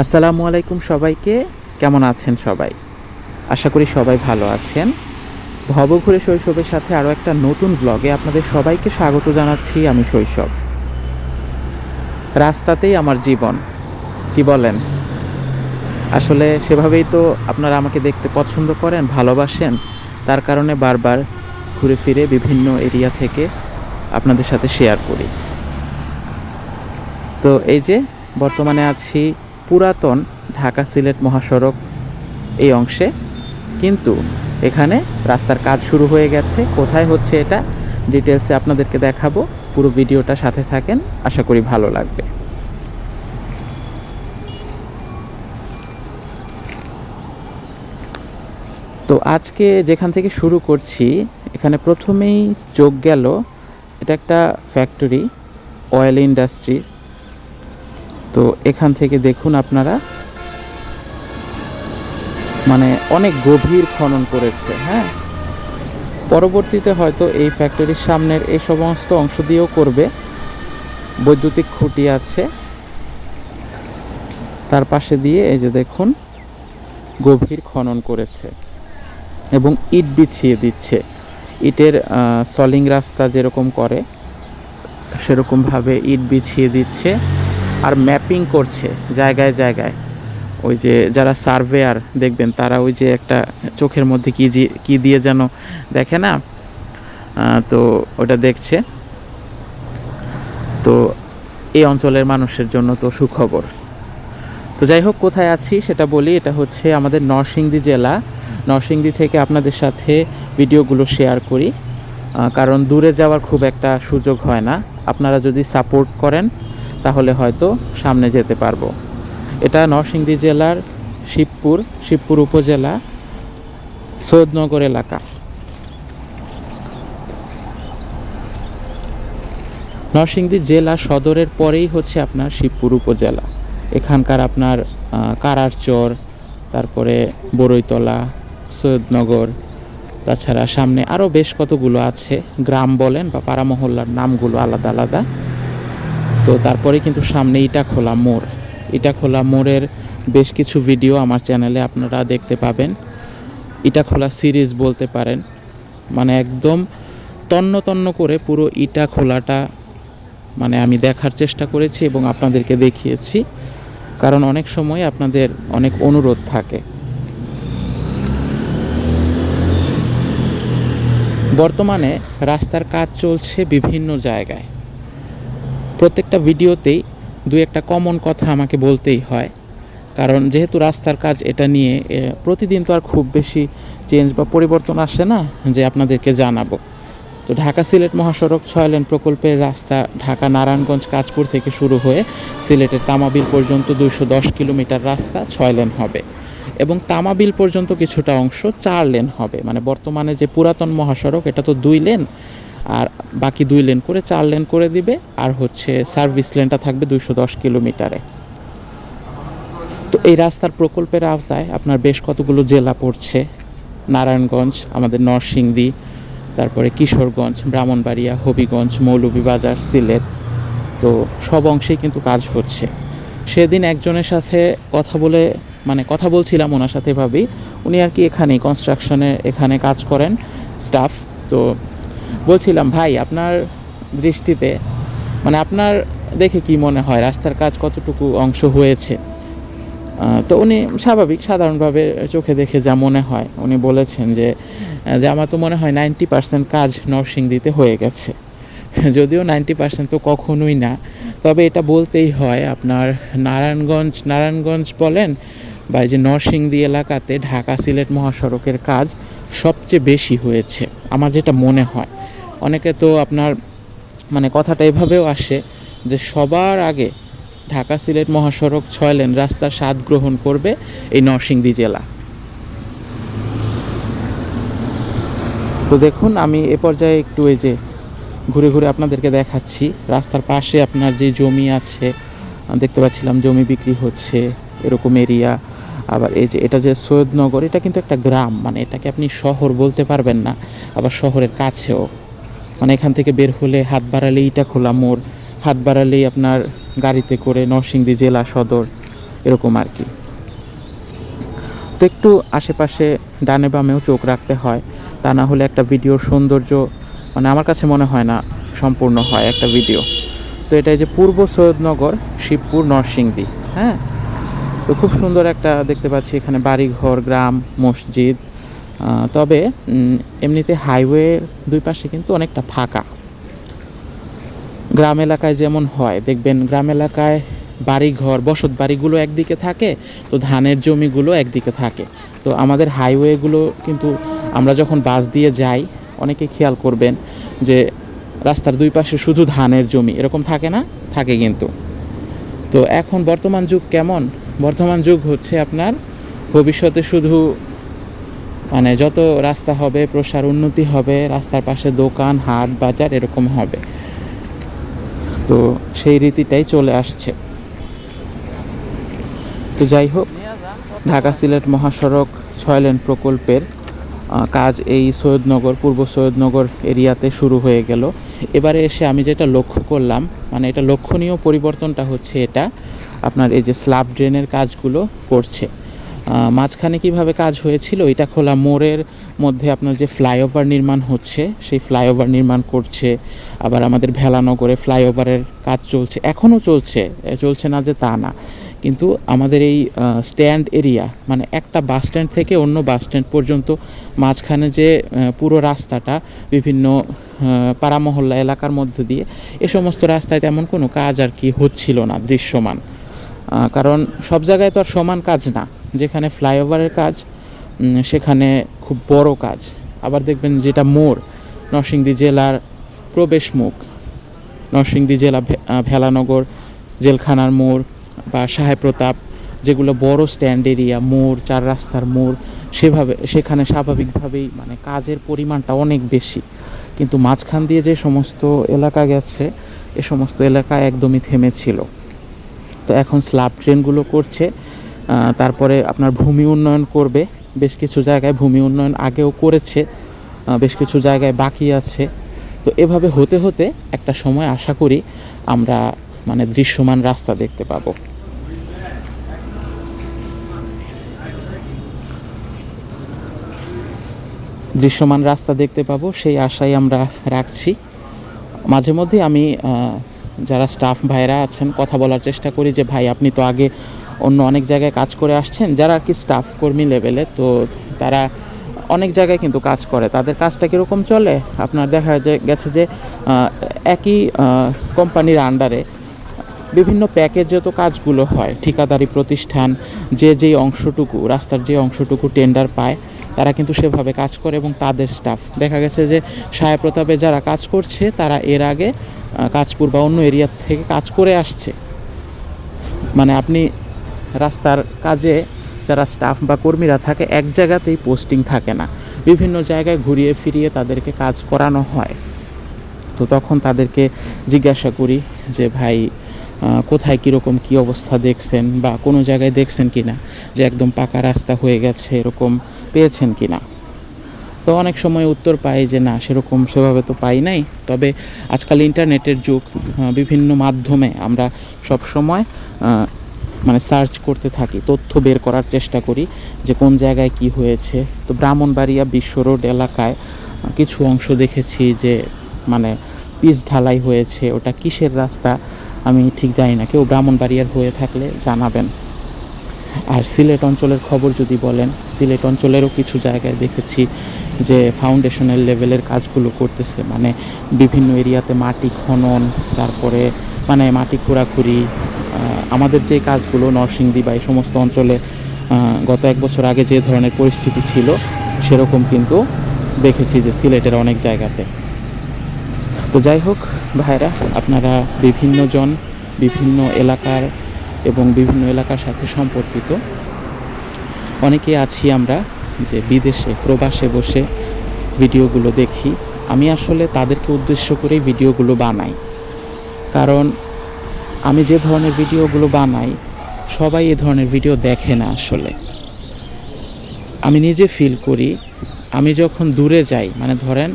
আসসালামু আলাইকুম সবাইকে। কেমন আছেন সবাই? আশা করি সবাই ভালো আছেন। ভবঘুরে শৈশবের সাথে আরও একটা নতুন ব্লগে আপনাদের সবাইকে স্বাগত জানাচ্ছি আমি শৈশব। রাস্তাতেই আমার জীবন। কি বলেন? আসলে সেভাবেই তো আপনারা আমাকে দেখতে পছন্দ করেন, ভালোবাসেন। তার কারণে বারবার ঘুরে ফিরে বিভিন্ন এরিয়া থেকে আপনাদের সাথে শেয়ার করি। তো এই যে বর্তমানে আছি পুরাতন ঢাকা সিলেট মহাসড়ক এই অংশে। কিন্তু এখানে রাস্তার কাজ শুরু হয়ে গেছে। কোথায় হচ্ছে এটা? ডিটেলসে আপনাদেরকে দেখাবো। পুরো ভিডিওটা সাথে থাকেন। আশা করি ভালো লাগবে। তো আজকে যেখান থেকে শুরু করছি, এখানে প্রথমেই চোখ গেল, এটা একটা ফ্যাক্টরি অয়েল ইন্ডাস্ট্রিজ তো এখান থেকে দেখুন আপনারা। মানে অনেক গভীর খনন করেছে হ্যাঁ? পরবর্তীতে হয়তো এই ফ্যাক্টরির সামনের এই সমস্ত অংশ দিয়েও করবে। বৈদ্যুতিক খুঁটি আছে। তার পাশে দিয়ে এই যে দেখুন, গভীর খনন করেছে এবং ইট বিছিয়ে দিচ্ছে। ইটের সলিং রাস্তা যেরকম করে, সেরকমভাবে ইট বিছিয়ে দিচ্ছে। আর ম্যাপিং করছে জায়গায় জায়গায়। ওই যে যারা সার্ভেয়ার দেখবেন, তারা ওই যে একটা চোখের মধ্যে কী কী দিয়ে যেন দেখে না? তো ওটা দেখছে। তো এই অঞ্চলের মানুষের জন্য তো সুখবর। তো যাই হোক, কোথায় আছি সেটা বলি, এটা হচ্ছে আমাদের নরসিংদী জেলা। নরসিংদী থেকে আপনাদের সাথে ভিডিওগুলো শেয়ার করি। কারণ দূরে যাওয়ার খুব একটা সুযোগ হয় না। আপনারা যদি সাপোর্ট করেন তাহলে হয়তো সামনে যেতে পারব। এটা নরসিংদী জেলার শিবপুর শিবপুর উপজেলা, সৈয়দনগর এলাকা। নরসিংদী জেলা সদরের পরেই হচ্ছে আপনার শিবপুর উপজেলা। এখানকার আপনার কারারচর, তারপরে বড়ইতলা, সৈয়দনগর, তাছাড়া সামনে আরও বেশ কতগুলো আছে, গ্রাম বলেন বা পাড়া মহল্লার নামগুলো আলাদা আলাদা। তো তারপরে কিন্তু সামনে ইটাখোলা মোড়। ইটাখোলা মোড়ের বেশ কিছু ভিডিও আমার চ্যানেলে আপনারা দেখতে পাবেন। ইটাখোলা সিরিজ বলতে পারেন। মানে একদম তন্ন তন্ন করে পুরো ইটা খোলাটা মানে আমি দেখার চেষ্টা করেছি এবং আপনাদেরকে দেখিয়েছি। কারণ অনেক সময় আপনাদের অনেক অনুরোধ থাকে। বর্তমানে রাস্তার কাজ চলছে বিভিন্ন জায়গায়। প্রত্যেকটা ভিডিওতেই দু একটা কমন কথা আমাকে বলতেই হয়। কারণ যেহেতু রাস্তার কাজ এটা নিয়ে প্রতিদিন তো আর খুব বেশি চেঞ্জ বা পরিবর্তন আসে না যে আপনাদেরকে জানাব। তো ঢাকা সিলেট মহাসড়ক ছয় লেন প্রকল্পের রাস্তা ঢাকা নারায়ণগঞ্জ কাজপুর থেকে শুরু হয়ে সিলেটের তামাবিল পর্যন্ত দুইশো দশ কিলোমিটার রাস্তা ছয় লেন হবে। এবং তামাবিল পর্যন্ত কিছুটা অংশ চার লেন হবে। মানে বর্তমানে যে পুরাতন মহাসড়ক, এটা তো দুই লেন আর বাকি দুই লেন করে চার লেন করে দিবে, আর হচ্ছে সার্ভিস লেনটা থাকবে দুইশো দশ কিলোমিটারে। তো এই রাস্তার প্রকল্পের আওতায় আপনার বেশ কতগুলো জেলা পড়ছে? নারায়ণগঞ্জ, আমাদের নরসিংদী, তারপরে কিশোরগঞ্জ, ব্রাহ্মণবাড়িয়া, হবিগঞ্জ, মৌলভীবাজার, সিলেট, তো সব অংশেই কিন্তু কাজ হচ্ছে। সেদিন একজনের সাথে কথা বলে মানে কথা বলছিলাম ওনার সাথে ভাবি উনি আর কি এখানেই কনস্ট্রাকশনে এখানে কাজ করেন স্টাফ তো বলছিলাম, ভাই, আপনার দৃষ্টিতে মানে আপনার দেখে কি মনে হয় রাস্তার কাজ কতটুকু অংশ হয়েছে? তো উনি স্বাভাবিক, সাধারণভাবে চোখে দেখে যা মনে হয়, উনি বলেছেন যে যে আমার তো মনে হয় নাইনটি পার্সেন্ট কাজ নরসিংদীতে হয়ে গেছে। যদিও নাইনটি পার্সেন্ট তো কখনোই না, তবে এটা বলতেই হয় আপনার নারায়ণগঞ্জ নারায়ণগঞ্জ বলেন বা যে নরসিংদী এলাকাতে ঢাকা সিলেট মহাসড়কের কাজ সবচেয়ে বেশি হয়েছে, আমার যেটা মনে হয়। অনেকে তো আপনার মানে কথাটা এভাবেও আসে যে সবার আগে ঢাকা সিলেট মহাসড়ক ছয় লেন রাস্তার স্বাদ গ্রহণ করবে এই নরসিংদী জেলা। তো দেখুন, আমি এ পর্যায়ে একটু এই যে ঘুরে ঘুরে আপনাদেরকে দেখাচ্ছি। রাস্তার পাশে আপনার যে জমি আছে, দেখতে পাচ্ছিলাম জমি বিক্রি হচ্ছে, এরকম এরিয়া। আবার এই যে এটা যে সৈয়দনগর, এটা কিন্তু একটা গ্রাম মানে এটাকে আপনি শহর বলতে পারবেন না, আবার শহরের কাছেও। মানে এখান থেকে বের হলে হাত বাড়ালেই ইটা খোলা মোড়, হাত বাড়ালেই আপনার গাড়িতে করে নরসিংদী জেলা সদর, এরকম আর কি। তো একটু আশেপাশে ডানে বামেও চোখ রাখতে হয়, তা না হলে একটা ভিডিওর সৌন্দর্য মানে আমার কাছে মনে হয় না সম্পূর্ণ হয় একটা ভিডিও। তো এটা যে পূর্ব সৈয়দনগর, শিবপুর, নরসিংদী হ্যাঁ? তো খুব সুন্দর একটা দেখতে পাচ্ছি এখানে বাড়িঘর, গ্রাম, মসজিদ তবে এমনিতে হাইওয়ে দুই পাশে কিন্তু অনেকটা ফাঁকা। গ্রাম এলাকায় যেমন হয়, দেখবেন গ্রাম এলাকায় বাড়িঘর, বসত বাড়িগুলো একদিকে থাকে, তো ধানের জমিগুলো একদিকে থাকে। তো আমাদের হাইওয়েগুলো কিন্তু আমরা যখন বাস দিয়ে যাই, অনেকে খেয়াল করবেন যে রাস্তার দুই পাশে শুধু ধানের জমি, এরকম থাকে না? থাকে কিন্তু। তো এখন বর্তমান যুগ কেমন? বর্তমান যুগ হচ্ছে আপনার, ভবিষ্যতে শুধু মানে যত রাস্তা হবে, প্রসার উন্নতি হবে, রাস্তার পাশে দোকান, হাট, বাজার এরকম হবে। তো সেই রীতিটাই চলে আসছে। তো যাই হোক, ঢাকা সিলেট মহাসড়ক ছয় লেন প্রকল্পের কাজ এই সৈয়দনগর, পূর্ব সৈয়দনগর এরিয়াতে শুরু হয়ে গেল। এবারে এসে আমি যেটা লক্ষ্য করলাম মানে এটা লক্ষণীয় পরিবর্তনটা হচ্ছে এটা, আপনার এই যে স্ল্যাব ড্রেনের কাজগুলো করছে। মাঝখানে কীভাবে কাজ হয়েছিল? এটা খোলা মোড়ের মধ্যে আপনার যে ফ্লাইওভার নির্মাণ হচ্ছে সেই ফ্লাইওভার নির্মাণ করছে। আবার আমাদের ভেলানগরে ফ্লাইওভারের কাজ চলছে। এখনও চলছে চলছে না যে তা না। কিন্তু আমাদের এই স্ট্যান্ড এরিয়া মানে একটা বাস স্ট্যান্ড থেকে অন্য বাস স্ট্যান্ড পর্যন্ত মাঝখানে যে পুরো রাস্তাটা বিভিন্ন আহ, পাড়া মহল্লা এলাকার মধ্য দিয়ে এ সমস্ত রাস্তায় তেমন কোনো কাজ আর কি হচ্ছিল না দৃশ্যমান। কারণ সব জায়গায় তো আর সমান কাজ না। যেখানে ফ্লাইওভারের কাজ সেখানে খুব বড় কাজ। আবার দেখবেন যেটা মোড়, নরসিংদী জেলার প্রবেশ মুখ। নরসিংদী জেলা ভেলানগর, জেলখানার মোড় বা সাহেব প্রতাপ, যেগুলো বড় স্ট্যান্ড এরিয়া মোড়, চার রাস্তার মোড়, সেভাবে, সেখানে স্বাভাবিকভাবেই মানে কাজের পরিমাণটা অনেক বেশি। কিন্তু মাঝখান দিয়ে যে সমস্ত এলাকা গেছে, এ সমস্ত এলাকা একদমই থেমেছিল। তো এখন স্ল্যাব ট্রেনগুলো করছে তারপরে আপনার ভূমি উন্নয়ন করবে, বেশ কিছু জায়গায় ভূমি উন্নয়ন আগেও করেছে বেশ কিছু জায়গায় বাকি আছে। তো এভাবে হতে হতে একটা সময় আশা করি আমরা মানে দৃশ্যমান রাস্তা দেখতে পাবো। দৃশ্যমান রাস্তা দেখতে পাবো, সেই আশাই আমরা রাখছি। মাঝে মধ্যে আমি যারা স্টাফ ভাইরা আছেন, কথা বলার চেষ্টা করি যে, ভাই, আপনি তো আগে অন্য অনেক জায়গায় কাজ করে আসছেন। যারা আর কি স্টাফ কর্মী লেভেলে তো তারা অনেক জায়গায় কিন্তু কাজ করে। তাদের কাজটা কীরকম চলে? আপনার দেখা গেছে যে একই কোম্পানির আন্ডারে বিভিন্ন প্যাকেজে তো কাজগুলো হয়, ঠিকাদারি প্রতিষ্ঠান, যে যেই অংশটুকু, রাস্তার যে অংশটুকু টেন্ডার পায়, তারা কিন্তু সেভাবে কাজ করে এবং তাদের স্টাফ দেখা গেছে যে সাহেব প্রতাপে যারা কাজ করছে, তারা এর আগে কাজপুর বা অন্য এরিয়ার থেকে কাজ করে আসছে। মানে আপনি রাস্তার কাজে যারা স্টাফ বা কর্মীরা থাকে, এক জায়গাতেই পোস্টিং থাকে না। বিভিন্ন জায়গায় ঘুরিয়ে ফিরিয়ে তাদেরকে কাজ করানো হয়। তো তখন তাদেরকে জিজ্ঞাসা করি যে, ভাই কোথায় কীরকম কী অবস্থা দেখছেন বা কোনো জায়গায় দেখছেন কি না যে একদম পাকা রাস্তা হয়ে গেছে, এরকম পেয়েছেন কি না তো অনেক সময় উত্তর পাই যে না, সেরকম সেভাবে তো পাই নাই। তবে আজকাল ইন্টারনেটের যুগ বিভিন্ন মাধ্যমে আমরা সব সময় মানে সার্চ করতে থাকি, তথ্য বের করার চেষ্টা করি যে কোন জায়গায় কি হয়েছে। তো ব্রাহ্মণবাড়িয়া বিশ্ব রোড এলাকায় কিছু অংশ দেখেছি যে মানে পিচ ঢালাই হয়েছে, ওটা কিসের রাস্তা আমি ঠিক জানি না, কেউ ব্রাহ্মণবাড়িয়ার হয়ে থাকলে জানাবেন। আর সিলেট অঞ্চলের খবর যদি বলেন, সিলেট অঞ্চলেরও কিছু জায়গায় দেখেছি যে ফাউন্ডেশনের লেভেলের কাজগুলো করতেছে। মানে বিভিন্ন এরিয়াতে মাটি খনন, তারপরে মানে মাটি খোঁড়াখুড়ি আমাদের যে কাজগুলো নরসিংদী বা এই সমস্ত অঞ্চলে গত এক বছর আগে যে ধরনের পরিস্থিতি ছিল, সেরকম কিন্তু দেখেছি যে সিলেটের অনেক জায়গাতে। তো যাই হোক ভাইরা আপনারা বিভিন্ন জন বিভিন্ন এলাকার এবং বিভিন্ন এলাকার সাথে সম্পর্কিত। অনেকে আছি আমরা যে বিদেশে, প্রবাসে বসে ভিডিওগুলো দেখি। আমি আসলে তাদেরকে উদ্দেশ্য করেই ভিডিওগুলো বানাই। কারণ আমি যে ধরনের ভিডিওগুলো বানাই, সবাই এ ধরনের ভিডিও দেখে না আসলে। আমি নিজে ফিল করি। আমি যখন দূরে যাই মানে ধরেন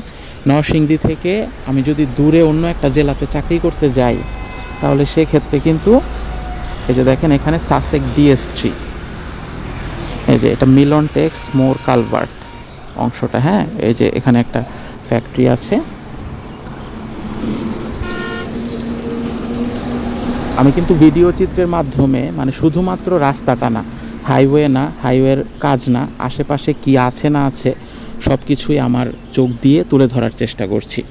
নরসিংদী থেকে আমি যদি দূরে অন্য একটা জেলাতে চাকরি করতে যাই, তাহলে সেক্ষেত্রে কিন্তু এই যে দেখেন এখানে সাসেক ডিএস থ্রি এই যে এটা মিলন টেক্স মোর কালভার্ট অংশটা হ্যাঁ? এই যে এখানে একটা ফ্যাক্টরি আছে। আমি কিন্তু ভিডিও চিত্রের মাধ্যমে মানে শুধুমাত্র রাস্তাটা না হাইওয়ে না হাইওয়ের কাজ না, আশেপাশে কি আছে না আছে সব কিছুই আমার চোখ দিয়ে তুলে ধরার চেষ্টা করছি।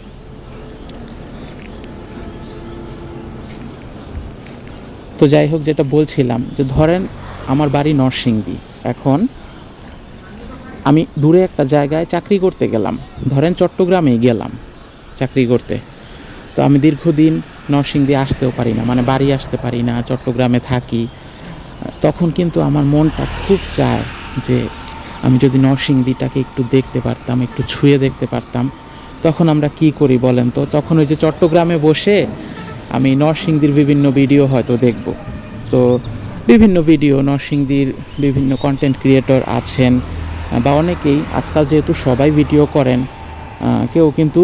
তো যাই হোক, যেটা বলছিলাম যে ধরেন আমার বাড়ি নরসিংদী, এখন আমি দূরে একটা জায়গায় চাকরি করতে গেলাম। ধরেন চট্টগ্রামেই গেলাম চাকরি করতে। তো আমি দীর্ঘদিন নরসিংদী আসতেও পারি না মানে বাড়ি আসতে পারি না, চট্টগ্রামে থাকি। তখন কিন্তু আমার মনটা খুব চায় যে আমি যদি নরসিংদীটাকে একটু দেখতে পারতাম, একটু ছুঁয়ে দেখতে পারতাম, তখন আমরা কি করি বলেন তো? তখন ওই যে চট্টগ্রামে বসে আমি নরসিংদীর বিভিন্ন ভিডিও হয়তো দেখব। তো বিভিন্ন ভিডিও, নরসিংদীর বিভিন্ন কন্টেন্ট ক্রিয়েটর আছেন, বা অনেকেই আজকাল যেহেতু সবাই ভিডিও করেন কেউ কিন্তু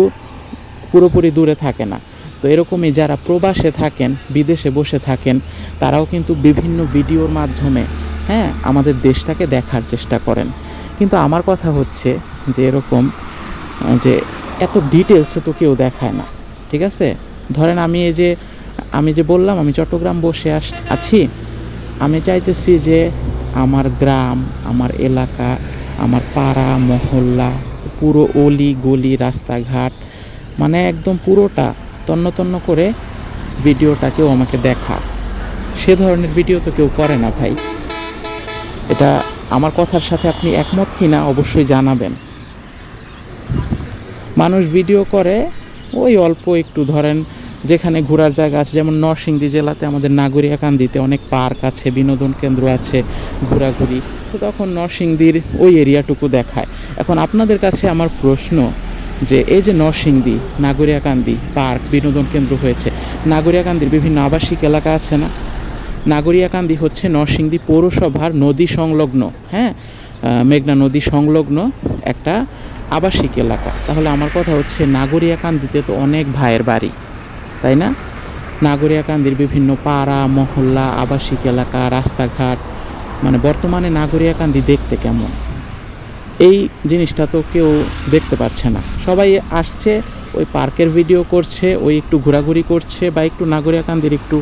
পুরোপুরি দূরে থাকে না। তো এরকমই যারা প্রবাসে থাকেন, বিদেশে বসে থাকেন, তারাও কিন্তু বিভিন্ন ভিডিওর মাধ্যমে হ্যাঁ আমাদের দেশটাকে দেখার চেষ্টা করেন। কিন্তু আমার কথা হচ্ছে যে এরকম যে এত ডিটেলসে তো কেউ দেখায় না, ঠিক আছে? ধরেন আমি এই যে, আমি যে বললাম, আমি চট্টগ্রাম বসে আস, আছি। আমি চাইতেছি যে আমার গ্রাম, আমার এলাকা, আমার পাড়া, মহল্লা, পুরো অলি গলি রাস্তাঘাট মানে একদম পুরোটা তন্ন তন্ন করে ভিডিওটা কেউ আমাকে দেখা সে ধরনের ভিডিও তো কেউ করে না ভাই। এটা আমার কথার সাথে আপনি একমত কি না অবশ্যই জানাবেন। মানুষ ভিডিও করে, ওই অল্প একটু ধরেন, যেখানে ঘোরার জায়গা আছে, যেমন নরসিংদী জেলাতে আমাদের নাগরিয়াকান্দিতে অনেক পার্ক আছে, বিনোদন কেন্দ্র আছে, ঘোরাঘুরি। তো তখন নরসিংদীর ওই এরিয়াটুকু দেখায়। এখন আপনাদের কাছে আমার প্রশ্ন যে, এই যে নরসিংদী, নাগরিয়াকান্দি পার্ক, বিনোদন কেন্দ্র হয়েছে, নাগরিয়াকান্দির বিভিন্ন আবাসিক এলাকা আছে না? নাগরিয়াকান্দি হচ্ছে নরসিংদী পৌরসভার নদী সংলগ্ন হ্যাঁ? মেঘনা নদী সংলগ্ন একটা আবাসিক এলাকা। তাহলে আমার কথা হচ্ছে নাগরিয়াকান্দিতে তো অনেক ভাইয়ের বাড়ি, তাই না? নাগরিয়াকান্দির বিভিন্ন পাড়া, মহল্লা, আবাসিক এলাকা, রাস্তাঘাট মানে বর্তমানে নাগরিয়াকান্দি দেখতে কেমন? এই জিনিসটা তো কেউ দেখতে পাচ্ছে না। সবাই আসছে ওই পার্কের ভিডিও করছে, ওই একটু ঘোরাঘুরি করছে বা একটু নাগরিয়াকান্দির একটু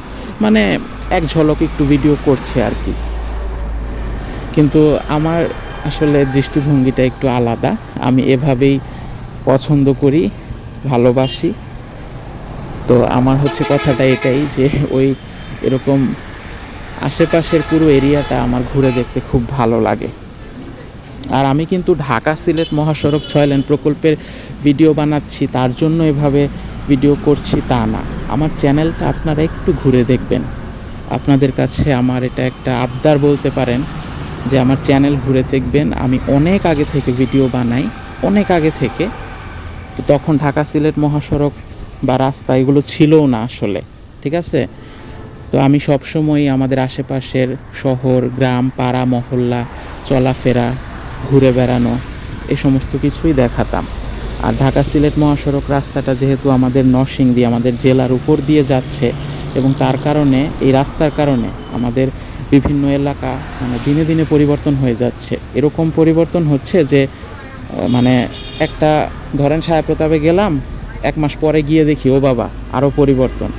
মানে এক ঝলক একটু ভিডিও করছে আর কি। কিন্তু আমার আসলে দৃষ্টিভঙ্গিটা একটু আলাদা। আমি এভাবেই পছন্দ করি, ভালোবাসি। তো আমার হচ্ছে কথাটা এটাই যে ওই এরকম আশেপাশের পুরো এরিয়াটা আমার ঘুরে দেখতে খুব ভালো লাগে। আর আমি কিন্তু ঢাকা সিলেট মহাসড়ক ছয় লেন প্রকল্পের ভিডিও বানাচ্ছি, তার জন্য এভাবে ভিডিও করছি তা না। আমার চ্যানেলটা আপনারা একটু ঘুরে দেখবেন। আপনাদের কাছে আমার এটা একটা আবদার বলতে পারেন যে আমার চ্যানেল ঘুরে দেখবেন। আমি অনেক আগে থেকে ভিডিও বানাই, অনেক আগে থেকে। তো তখন ঢাকা সিলেট মহাসড়ক বা রাস্তা এগুলো ছিলও না আসলে, ঠিক আছে? তো আমি সবসময় আমাদের আশেপাশের শহর, গ্রাম, পাড়া, মহল্লা, চলাফেরা ঘুরে বেড়ানো, এ সমস্ত কিছুই দেখাতাম। আর ঢাকা সিলেট মহাসড়ক রাস্তাটা যেহেতু আমাদের নরসিংদী, আমাদের জেলার উপর দিয়ে যাচ্ছে এবং তার কারণে, এই রাস্তার কারণে আমাদের বিভিন্ন এলাকা মানে দিনে দিনে পরিবর্তন হয়ে যাচ্ছে। এরকম পরিবর্তন হচ্ছে যে মানে একটা, ধরেন ছায়াপ্রতাপে গেলাম, এক মাস পরে গিয়ে দেখি, ও বাবা আরও পরিবর্তন।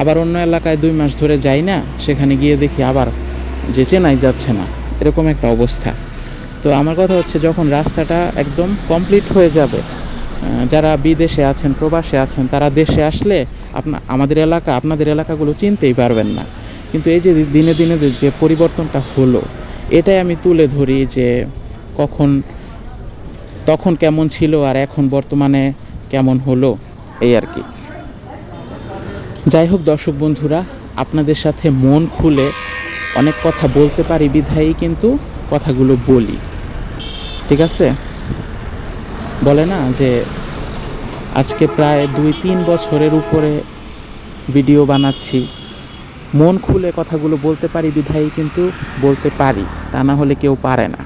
আবার অন্য এলাকায় দুই মাস ধরে যাই না, সেখানে গিয়ে দেখি আবার যে চেনাই যাচ্ছে না। এরকম একটা অবস্থা। তো আমার কথা হচ্ছে যখন রাস্তাটা একদম কমপ্লিট হয়ে যাবে যারা বিদেশে আছেন, প্রবাসে আছেন, তারা দেশে আসলে আপনা, আমাদের এলাকা, আপনাদের এলাকাগুলো চিনতেই পারবেন না। কিন্তু এই যে দিনে দিনে যে পরিবর্তনটা হলো, এটাই আমি তুলে ধরি যে কখন, তখন কেমন ছিল আর এখন বর্তমানে কেমন হলো, এই আর কি। যাই হোক দর্শক বন্ধুরা, আপনাদের সাথে মন খুলে অনেক কথা বলতে পারি বিধায়ী, কিন্তু কথাগুলো বলি। ঠিক আছে? বলে না যে আজকে প্রায় দুই তিন বছরের উপরে ভিডিও বানাচ্ছি। মন খুলে কথাগুলো বলতে পারি বিধায়ী, কিন্তু বলতে পারি, তা না হলে কেউ পারে না।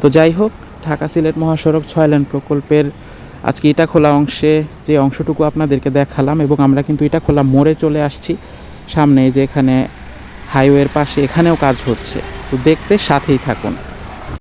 তো যাই হোক, ঢাকা সিলেট মহাসড়ক ছয় লেন প্রকল্পের আজকে এটা খোলা অংশে যে অংশটুকু আপনাদেরকে দেখালাম এবং আমরা কিন্তু এটা খোলা মোড়ে চলে আসছি। সামনে যে এখানে হাইওয়ের পাশে এখানেও কাজ হচ্ছে। তো দেখতে সাথেই থাকুন।